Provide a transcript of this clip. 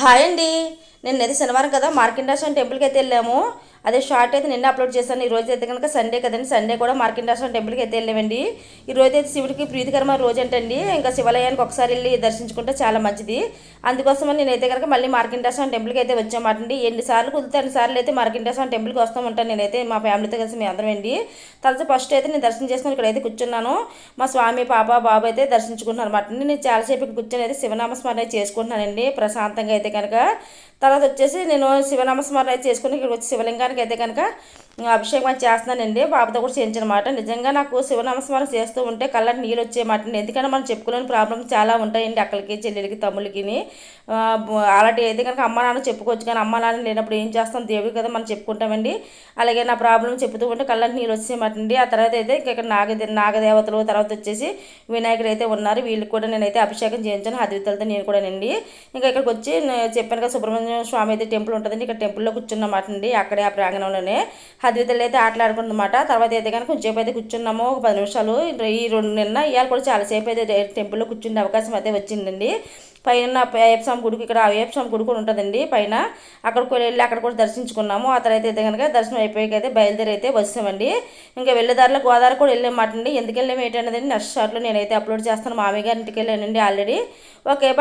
Hi అండి. నిన్నైతే శనివారం కదా మార్కిండాశ్వరం టెంపుల్కి అయితే వెళ్ళాము. అదే షార్ట్ అయితే నిన్న అప్లోడ్ చేశాను. ఈ రోజు అయితే కనుక సండే కదండి. సండే కూడా మార్కిండాశ్వరం టెంపుల్కి అయితే వెళ్ళామండి. ఈ రోజు అయితే శివుడికి ప్రీతికరమైన రోజు ఏంటండి? ఇంకా శివాలయానికి ఒకసారి వెళ్ళి దర్శించుకుంటే చాలా మంచిది. అందుకోసమని నేనైతే కనుక మళ్ళీ మార్కిండాశ్వరం టెంపుల్కి అయితే వచ్చామాట అండి. ఎన్నిసార్లు కుదిరితే అన్నిసార్లు అయితే మార్కిండాశ్వరం టెంపుల్కి వస్తూ ఉంటాను. నేనైతే మా ఫ్యామిలీతో కలిసి మీ అందరం అండి. తర్వాత ఫస్ట్ అయితే నేను దర్శనం చేసుకుని ఇక్కడ అయితే కూర్చున్నాను. మా స్వామి పాప బాబు అయితే దర్శించుకుంటున్నాను అనమాట నేను చాలాసేపు ఇక్కడ కూర్చొని అయితే శివనామస్మరణ అయితే చేసుకుంటున్నానండి. ప్రశాంతంగా అయితే కనుక. తర్వాత వచ్చేసి నేను శివనామస్మరణ అయితే చేసుకుని ఇక్కడ వచ్చి శివలింగానికి అయితే కనుక అభిషేకం చేస్తున్నానండి. బాబుతో కూడా చేయించనమాట. నిజంగా నాకు శివనామస్మరణ చేస్తూ ఉంటే కళ్ళకి నీళ్ళు వచ్చేమాట ఎందుకంటే మనం చెప్పుకోలేని ప్రాబ్లమ్స్ చాలా ఉంటాయండి అక్కడికి చెల్లెలకి తమ్ముళ్ళకి అలాంటి అయితే కనుక అమ్మ నాన్న చెప్పుకోవచ్చు కానీ అమ్మ నాన్న లేనప్పుడు ఏం చేస్తాం? దేవుడు కదా మనం చెప్పుకుంటామండి. అలాగే నా ప్రాబ్లం చెప్తూ ఉంటే కళ్ళకి నీళ్ళు వచ్చేయమాటండి ఆ తర్వాత అయితే ఇక్కడ నాగ నాగదేవతలు తర్వాత వచ్చేసి వినాయకుడు అయితే ఉన్నారు. వీళ్ళకి కూడా నేనైతే అభిషేకం చేయించాను. అద్వితలతో నేను కూడా అండి ఇంకా ఇక్కడికి వచ్చి చెప్పాను కదా సుబ్రహ్మణ్య స్వామి అయితే టెంపుల్ ఉంటుందండి. ఇక్కడ టెంపుల్లో కూర్చున్నమాట అండి. అక్కడే ఆ ప్రాంగణంలోనే హద్వితలు అయితే ఆటలాడుకుందన్నమాట. తర్వాత అయితే కనుక కొంచెంసేపు అయితే కూర్చున్నాము ఒక పది నిమిషాలు. ఈ రెండు నిన్న ఇవాళ కూడా చాలాసేపు అయితే టెంపుల్లో కూర్చునే అవకాశం అయితే వచ్చిందండి. పైన అయ్యప్ప స్వామి గుడికి ఇక్కడ అయ్యప్ప స్వామి గుడి కూడా ఉంటుందండి. పైన అక్కడికి వెళ్ళి అక్కడ కూడా దర్శించుకున్నాము. ఆ తర్వాత అయితే కనుక దర్శనం అయిపోయాక అయితే బయలుదేరి అయితే వచ్చామండి. ఇంకా వెళ్ళేదారిలో గోదావరి కూడా వెళ్ళామాట అండి. ఎందుకు వెళ్ళాము ఏంటనేది నెక్స్ట్ షాట్లో నేనైతే అప్లోడ్ చేస్తాను. మామయ్య గారి ఇంటికి వెళ్ళానండి ఆల్రెడీ. ఓకే